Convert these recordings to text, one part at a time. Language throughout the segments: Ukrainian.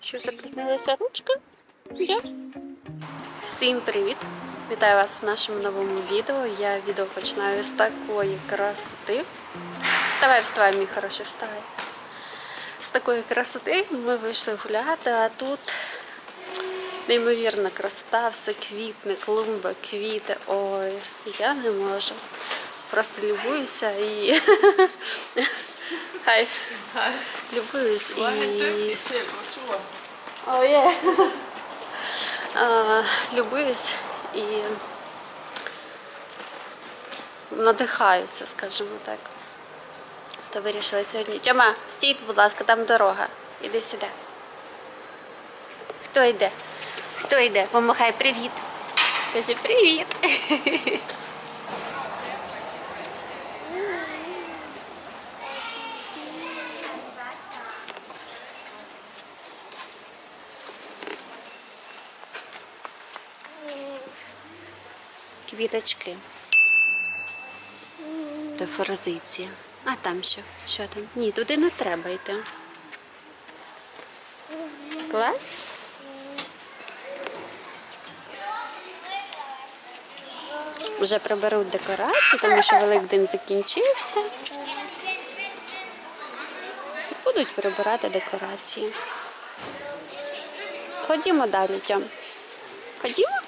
Що заплітнилася ручка? Я. Всім привіт! Вітаю вас в нашому новому відео. Я відео починаю з такої красоти. Вставай, вставай, мій хороший, вставай. З такої красоти ми вийшли гуляти, а тут неймовірна красота, все квітне, клумба, квіти. Ой, я не можу. Просто любуюся і. Хай. Любуюсь і. А, Любуюсь і надихаються, скажімо так. То вирішила сьогодні. Тьома, стійте, будь ласка, там дорога. Іди сюди. Хто йде? Хто йде? Помахай привіт. Кажи привіт. Квіточки. Дефорозиція. А там що? Що там? Ні, туди не треба йти. Клас? Вже приберуть декорації, тому що Великдень закінчився. Будуть прибирати декорації. Ходімо далі, Тьом. Ходімо?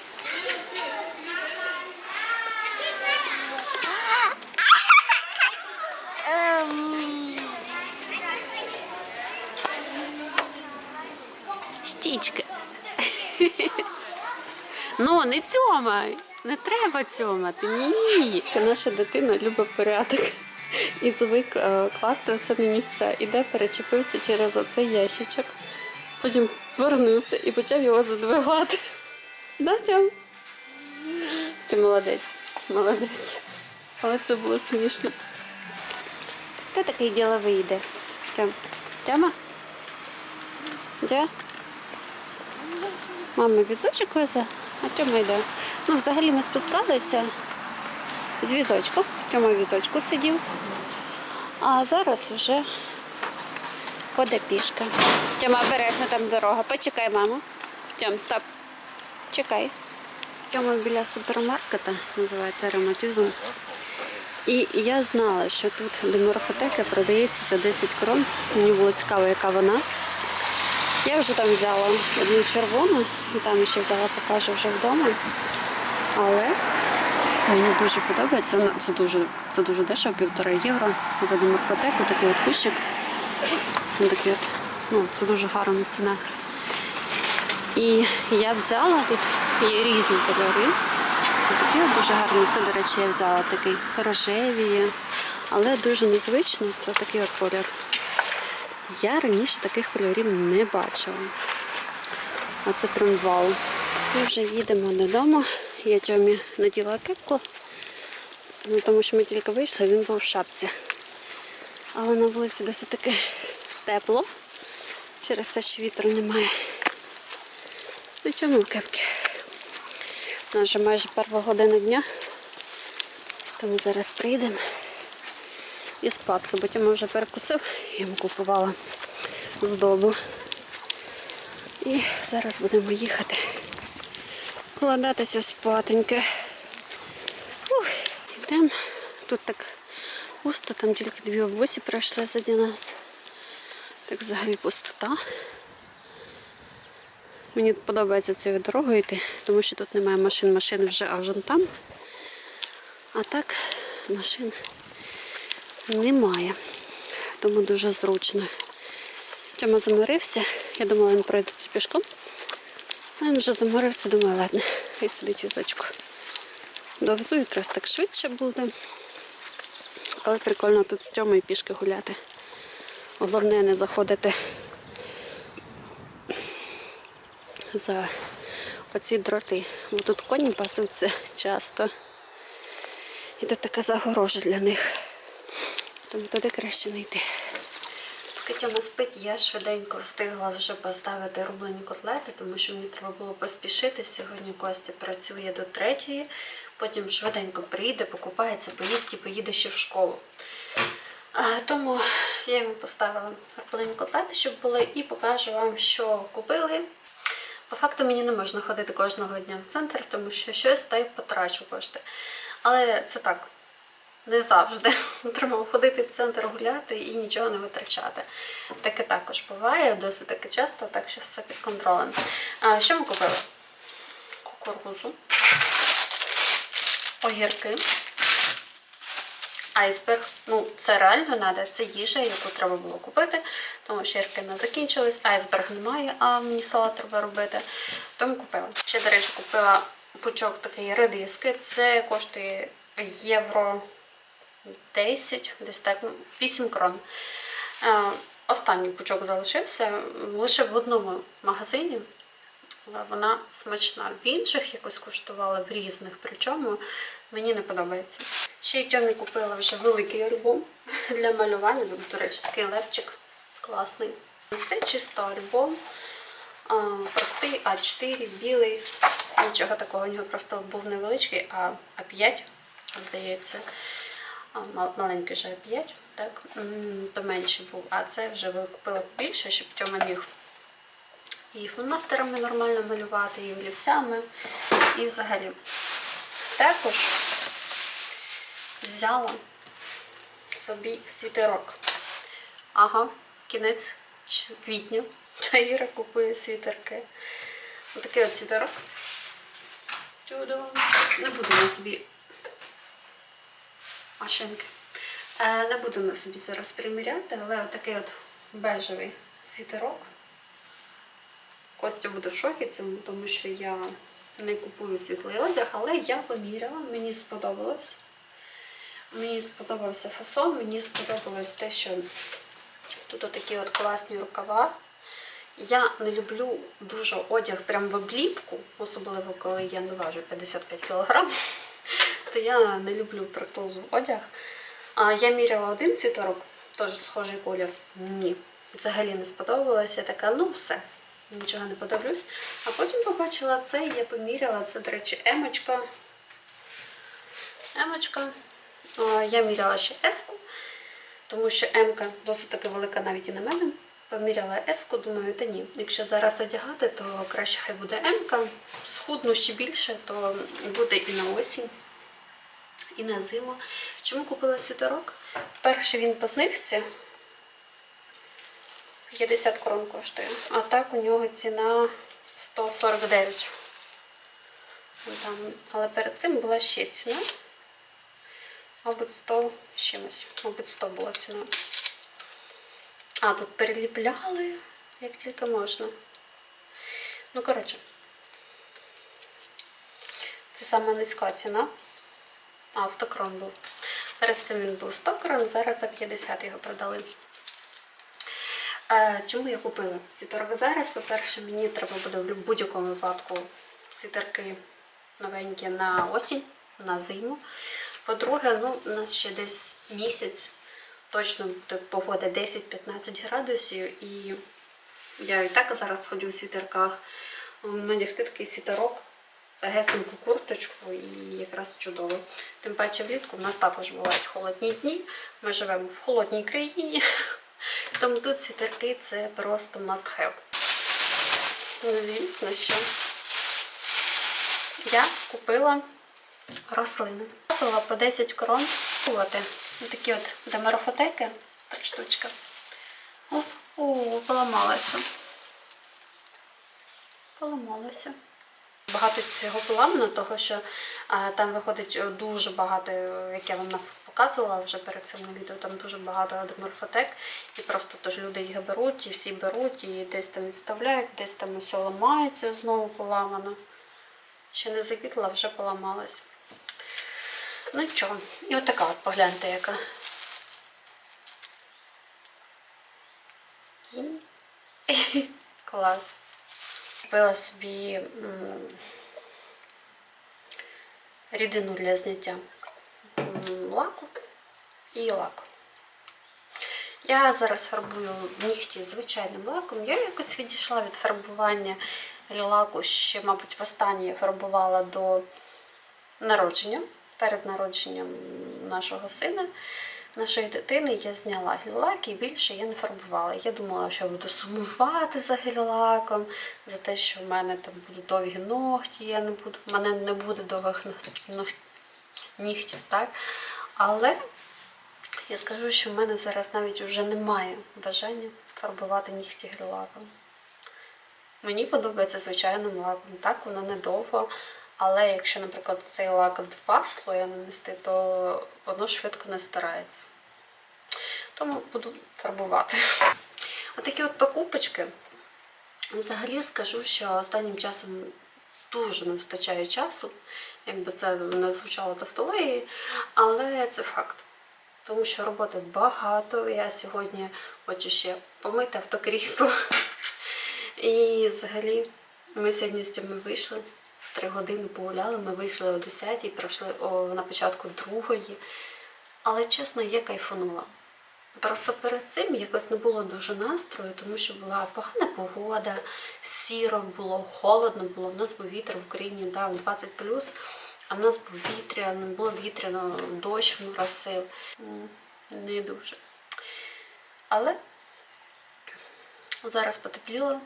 Стічка. Ну, не цьомай. Не треба цьомати. Ні. Наша дитина любить порядок. І звик е, класти все на місце. Іде, перечепився через оцей ящичок. Потім повернувся і почав його задвигати. Да? Ти молодець. Молодець. Але це було смішно. Хто такий діловий йде? Тьом? Тьома? Де? Мама візочок везе, а Тьома йде. Ну, взагалі ми спускалися з візочком. Тьома в візочку сидів. А зараз вже ходить пішка. Тьома обережно там дорога. Почекай, маму. Тьом, стоп. Чекай. Тьома біля супермаркета, називається Рематюзм. І я знала, що тут деморфотека продається за 10 крон. Мені було цікаво, яка вона. Я вже там взяла одну червону, там ще взяла, покажу вже вдома. Але мені дуже подобається. Це дуже, це дуже дешево, півтора євро за деморфотеку, такий от кущик. Такий от, ну, це дуже гарна ціна. І я взяла, тут є різні кольори. Такі от дуже гарні. Це, до речі, я взяла такий рожеві, але дуже незвично. Це такий от колір. Я раніше таких кольорів не бачила. А це прям вау. Ми вже їдемо додому. Я Тьомі наділа кепку, ну, тому що ми тільки вийшли, він був в шапці. Але на вулиці досить таки тепло, через те, що вітру немає. Ну, чому в кепки? У нас вже майже перша година дня, тому зараз прийдемо і спадки, бо Тьома вже перекусив, я йому купувала здобу. І зараз будемо їхати. Вкладатися спатеньки. Ух, Йдемо. Тут так пусто, там тільки дві обвосі пройшли заді нас. Так взагалі пустота. Мені подобається цією дорогою йти, тому що тут немає машин, машини вже аж там. А так машин немає. Тому дуже зручно. Тьома заморився. Я думала, він пройде з пішком. А Він вже заморився, думаю, ладно, хай сидить візочку. Довезу якраз так швидше буде. Але прикольно тут з Тьомою пішки гуляти. Головне не заходити за оці дроти. Бо тут коні пасуться часто. І тут така загорожа для них. Тому туди краще не йти. Поки Тьома спить, я швиденько встигла вже поставити рублені котлети, тому що мені треба було поспішити. Сьогодні Костя працює до третьої, потім швиденько приїде, покупається, поїсть і поїде ще в школу. Тому я йому поставила рублені котлети, щоб були, і покажу вам, що купили. По факту мені не можна ходити кожного дня в центр, тому що щось та й потрачу кошти. Але це так, не завжди. Треба ходити в центр гуляти і нічого не витрачати. Таке також буває, досить таки часто, так що все під контролем. А, що ми купили? Кукурузу, огірки, айсберг. Ну, це реально треба, це їжа, яку треба було купити, тому що огірки не закінчились, айсберг немає, а мені салат треба робити. Тому купила. Ще, до речі, купила пучок такий редиски. Це коштує євро 10, десь так, ну, 8 крон. Е, Останній пучок залишився лише в одному магазині. Але Вона смачна. В інших якось коштувала в різних, причому мені не подобається. Ще й Тьомі купила вже великий альбом для малювання. До речі, такий лепчик класний. Це чисто альбом. Простий А4, білий. Нічого такого, у нього просто був невеличкий, а А5, здається. Маленький вже А5, так, то менший був. А це вже купила більше, щоб Тьома міг і фломастерами нормально малювати, і олівцями, і взагалі. Також взяла собі світерок. Ага, кінець квітня. Іра купує світерки. Отакий от світерок. Чудо. Не буду на собі машинки. Е, Не буду на собі зараз приміряти, але отакий от бежевий світерок. Костя буде в шокі цьому, тому що я не купую світлий одяг, але я поміряла, мені сподобалось. Мені сподобався фасон, мені сподобалось те, що тут отакі от класні рукава. Я не люблю дуже одяг прям в обліпку, особливо коли я не важу 55 кг, то я не люблю притулу одяг. А я міряла один світорок, теж схожий колір. Ні, взагалі не сподобалося. Така, ну все, нічого не подивлюсь. А потім побачила це, і я поміряла. Це, до речі, емочка. Емочка. Я міряла ще еску, тому що емка досить таки велика навіть і на мене. Поміряла еску, думаю, та ні. Якщо зараз одягати, то краще хай буде емка. Схудну ще більше, то буде і на осінь, і на зиму. Чому купила світорок? Перший він по знижці. 50 крон коштує. А так у нього ціна 149. Там. Але перед цим була ще ціна. Мабуть, 100 з чимось. Мабуть, 100 була ціна. А, тут переліпляли, як тільки можна. Ну, коротше, це саме низька ціна. А, 100 крон був. Перед цим він був 100 крон, зараз за 50 його продали. Е, чому я купила світорок зараз? По-перше, мені треба буде в будь-якому випадку світерки новенькі на осінь, на зиму. По-друге, ну, у нас ще десь місяць точно погода 10-15 градусів, і я і так зараз ходю в світерках. Надягти такий світерок, гесеньку курточку і якраз чудово. Тим паче влітку в нас також бувають холодні дні. Ми живемо в холодній країні, тому тут світерки це просто must have. Ну, звісно, що я купила рослини. Купила по 10 крон. От, такі от демарофотеки, три штучки. О, поламалося. Поламалося. Багато цього поламано, того що а, там виходить е, дуже багато, е, як я вам показувала вже перед цим відео, там дуже багато деморфотек. І просто тож люди їх беруть, і всі беруть, і десь там відставляють, десь там усе ламається, знову поламано. Ще не заквітла, вже поламалась. Ну нічого. І от така от, погляньте, яка. Клас. Купила собі рідину для зняття лаку і лаку. Я зараз фарбую нігті звичайним лаком. Я якось відійшла від фарбування лаку ще, мабуть, востаннє я фарбувала до народження. Перед народженням нашого сина, нашої дитини, я зняла гель-лак і більше я не фарбувала. Я думала, що буду сумувати за гель-лаком, за те, що в мене там будуть довгі ногті, я не буду, в мене не буде довгих нігтів, так? Але я скажу, що в мене зараз навіть вже немає бажання фарбувати нігті гель-лаком. Мені подобається звичайним лаком. Так, воно недовго. Але якщо, наприклад, цей лак два слоя нанести, то воно швидко не старається. Тому буду фарбувати. Отакі от покупочки. Взагалі скажу, що останнім часом дуже не вистачає часу, якби це не звучало тавтології, але це факт. Тому що роботи багато. Я сьогодні хочу ще помити автокрісло. І взагалі ми сьогодні з Тьомою вийшли. Три години погуляли, ми вийшли о 10-й, пройшли о, на початку другої. Але чесно, я кайфанула. Просто перед цим якось не було дуже настрою, тому що була погана погода, сіро було, холодно було. В нас був вітер в Україні дав 20 а в нас був вітряно, було вітряно, дощ моросив. Не дуже. Але зараз потепліло.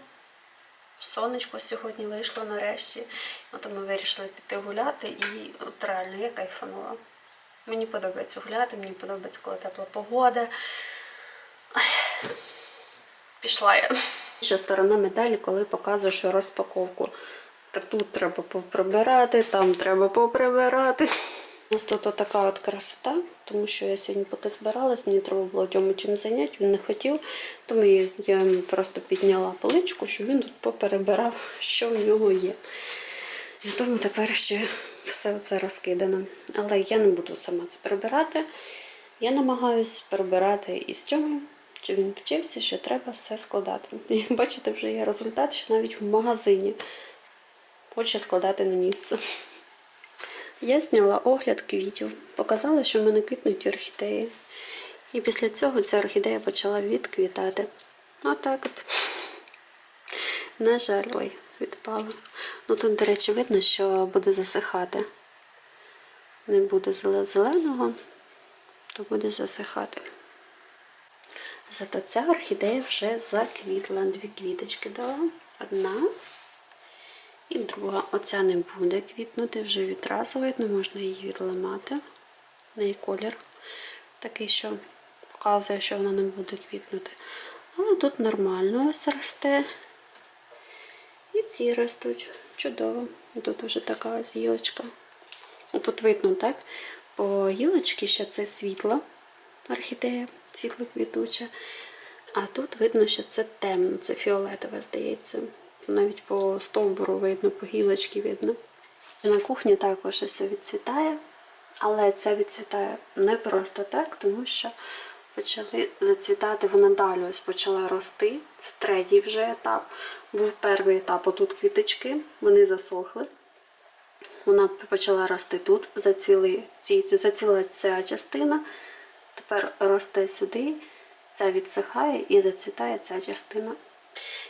Сонечко сьогодні вийшло нарешті. От ми вирішили піти гуляти і от реально я кайфанула. Мені подобається гуляти, мені подобається, коли тепла погода. Пішла я. Ще сторона медалі, коли показуєш розпаковку. Тут треба поприбирати, там треба поприбирати. У нас тут така от красота, тому що я сьогодні поки збиралась, мені треба було Дьому чим зайняти, він не хотів, тому я йому просто підняла поличку, щоб він тут поперебирав, що в нього є. І тому тепер ще все це розкидано. Але я не буду сама це прибирати. Я намагаюся прибирати із цього, що він вчився, що треба все складати. І бачите, вже є результат, що навіть в магазині хоче складати на місце. Я зняла огляд квітів, показала, що в мене квітнуть орхідеї. І після цього ця орхідея почала відквітати. Отак от. На жаль, ой, відпала. Ну тут, до речі, видно, що буде засихати. Не буде зеленого, то буде засихати. Зато ця орхідея вже заквітла. Дві квіточки дала. Одна і друга. Оця не буде квітнути, вже відразу видно, можна її відламати. Неї колір такий, що показує, що вона не буде квітнути. Але тут нормально ось росте. І ці ростуть. Чудово. Тут вже така ось гілочка. Тут видно, так? По гілочці ще це світла орхідея, світло-квітуча. А тут видно, що це темно, це фіолетове, здається. Навіть по стовбуру видно, по гілочці видно. На кухні також все відцвітає, але це відцвітає не просто так, тому що почали зацвітати, вона далі ось почала рости. Це третій вже етап. Був перший етап, отут квіточки, вони засохли. Вона почала рости тут, заціли, ці, заціла ця частина, тепер росте сюди, ця відсихає і зацвітає ця частина.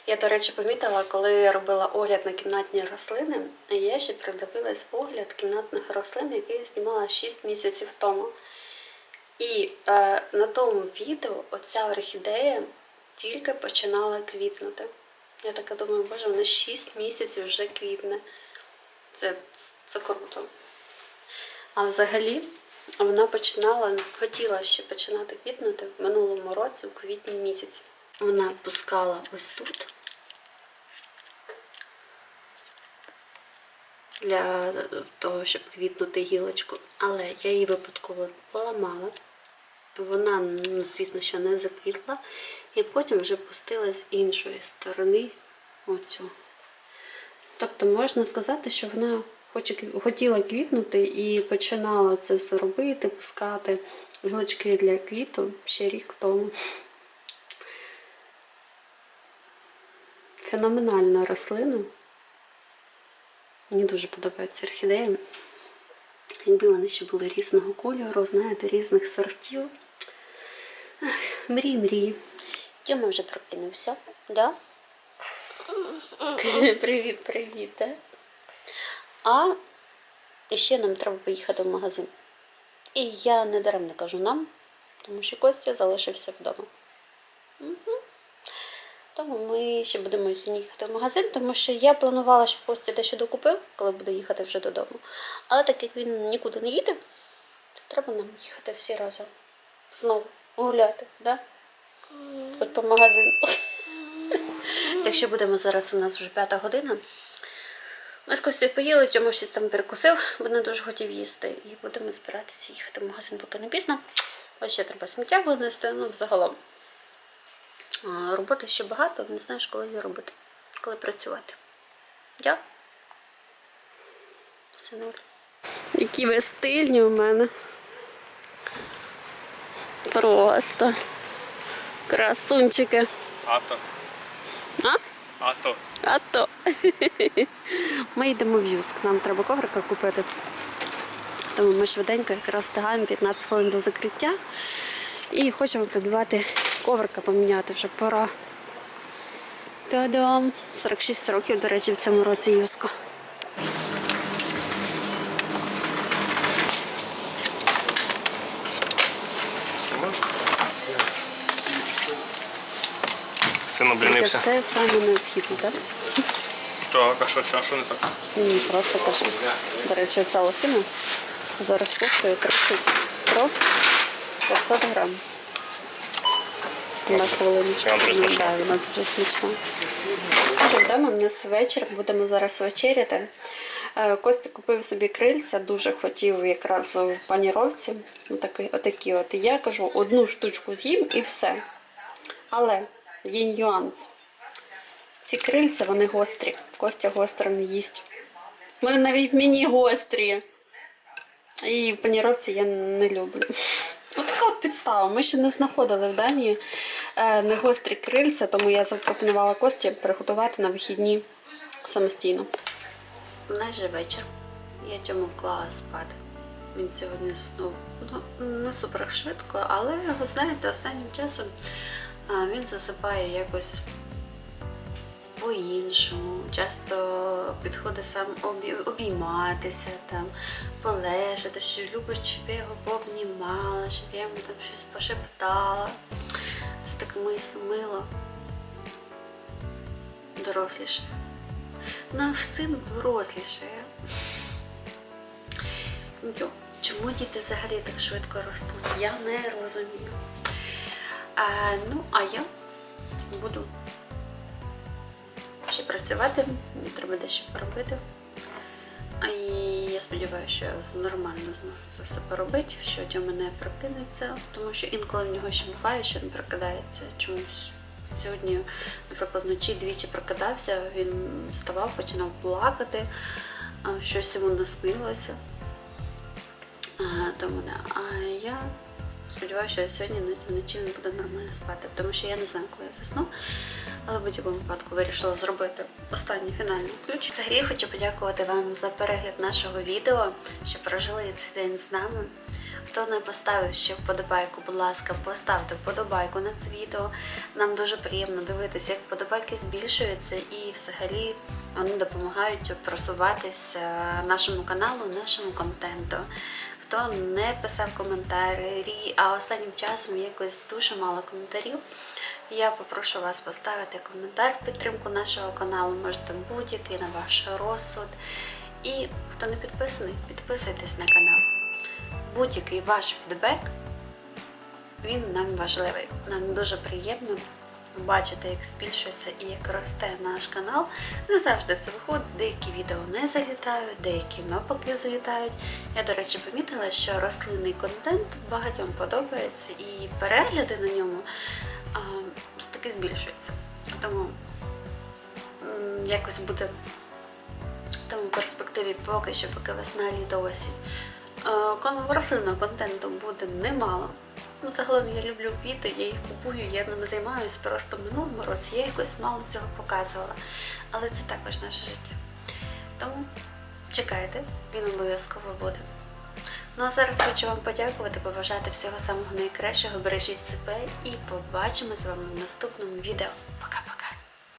Я, до речі, помітила, коли я робила огляд на кімнатні рослини, я ще придивилась огляд кімнатних рослин, який я знімала 6 місяців тому. І е, на тому відео оця орхідея тільки починала квітнути. Я така думаю, боже, вона 6 місяців вже квітне. Це, це круто. А взагалі вона починала, хотіла ще починати квітнути в минулому році, у квітні місяці. Вона пускала ось тут для того, щоб квітнути гілочку. Але я її випадково поламала. Вона, ну, звісно, ще не заквітла. І потім вже пустила з іншої сторони оцю. Тобто можна сказати, що вона хотіла квітнути і починала це все робити, пускати гілочки для квіту ще рік тому. Феноменальна рослина. Мені дуже подобається орхідея. Якби вони ще були різного кольору, знаєте, різних сортів. Ах, мрій, мрій. Тьома вже прокинувся, да? привіт, привіт, да? А ще нам треба поїхати в магазин. І я не даремно кажу нам, тому що Костя залишився вдома. Угу. Тому ми ще будемо сьогодні їхати в магазин, тому що я планувала, щоб Костя дещо докупив, коли буде їхати вже додому. Але так як він нікуди не їде, то треба нам їхати всі разом. Знову гуляти, да? Хоч по магазину. Так що будемо зараз, у нас вже п'ята година. Ми з Костю поїли, чому щось там перекусив, бо не дуже хотів їсти. І будемо збиратися їхати в магазин, поки не пізно. Ось ще треба сміття винести, ну взагалом. Роботи ще багато, не знаєш, коли її робити, коли працювати. Я? Синуль. Які ви стильні у мене. Просто. Красунчики. Ато. А? Ато. А то. Ми йдемо в Юск. Нам треба коврика купити. Тому ми швиденько якраз встигаємо 15 хвилин до закриття. І хочемо придбати коврика поміняти вже пора. Та-дам! 46 років, до речі, в цьому році Юско. Син облінився. Це саме необхідне, так? Так, а що, а що не так? Ні, просто кажу. До речі, ця лохина зараз коштує 30 про 500 грам. На хвилиночку. Вона дуже смачна. Вже вдома в нас вечір, будемо зараз вечеряти. Е, Костя купив собі крильця, дуже хотів якраз в паніровці. Отакі, отакі от. Я кажу, одну штучку з'їм і все. Але є нюанс. Ці крильця, вони гострі. Костя гостро не їсть. Вони навіть мені гострі. І в паніровці я не люблю. Ось така от підстава. Ми ще не знаходили в Данії е, негострі крильця, тому я запропонувала Кості приготувати на вихідні самостійно. Майже вечір. Я цьому вклала спати. Він сьогодні знов ну, не супер швидко, але ви знаєте, останнім часом він засипає якось по-іншому. Часто підходить сам обійматися, там, полежати, що любить, щоб я його пообнімала, щоб я йому там щось пошептала. Так мис- мило. Доросліше. Наш син дорослішає. Чому діти взагалі так швидко ростуть? Я не розумію. А, ну, а я буду ще працювати, мені треба дещо поробити. І я сподіваюся, що я нормально зможу це все поробити, що Тьома не прокинеться, тому що інколи в нього ще буває, що він прокидається чомусь. Сьогодні, наприклад, вночі двічі прокидався, він вставав, починав плакати, щось йому наснилося. до мене. А я сподіваюся, що сьогодні вночі він буде нормально спати, тому що я не знаю, коли я засну. Але в будь-якому випадку вирішила зробити останній фінальний ключ. Взагалі хочу подякувати вам за перегляд нашого відео, що прожили цей день з нами. Хто не поставив ще вподобайку, будь ласка, поставте вподобайку на це відео. Нам дуже приємно дивитися, як вподобайки збільшуються і взагалі вони допомагають просуватися нашому каналу, нашому контенту. Хто не писав коментарі, а останнім часом якось дуже мало коментарів. Я попрошу вас поставити коментар в підтримку нашого каналу, можете будь-який на ваш розсуд. І хто не підписаний, підписуйтесь на канал. Будь-який ваш фідбек, він нам важливий. Нам дуже приємно бачити, як збільшується і як росте наш канал. Не завжди це виходить, деякі відео не залітають, деякі навпаки залітають. Я, до речі, помітила, що рослинний контент багатьом подобається і перегляди на ньому а, таки збільшуються. Тому якось буде тому в перспективі поки що, поки весна, літо, осінь. Е, Рослинного контенту буде немало. Ну, загалом я люблю квіти, я їх купую, я ними займаюся. Просто в минулому році я якось мало цього показувала. Але це також наше життя. Тому чекайте, він обов'язково буде. Ну а зараз хочу вам подякувати, побажати всього самого найкращого. Бережіть себе і побачимо з вами в наступному відео.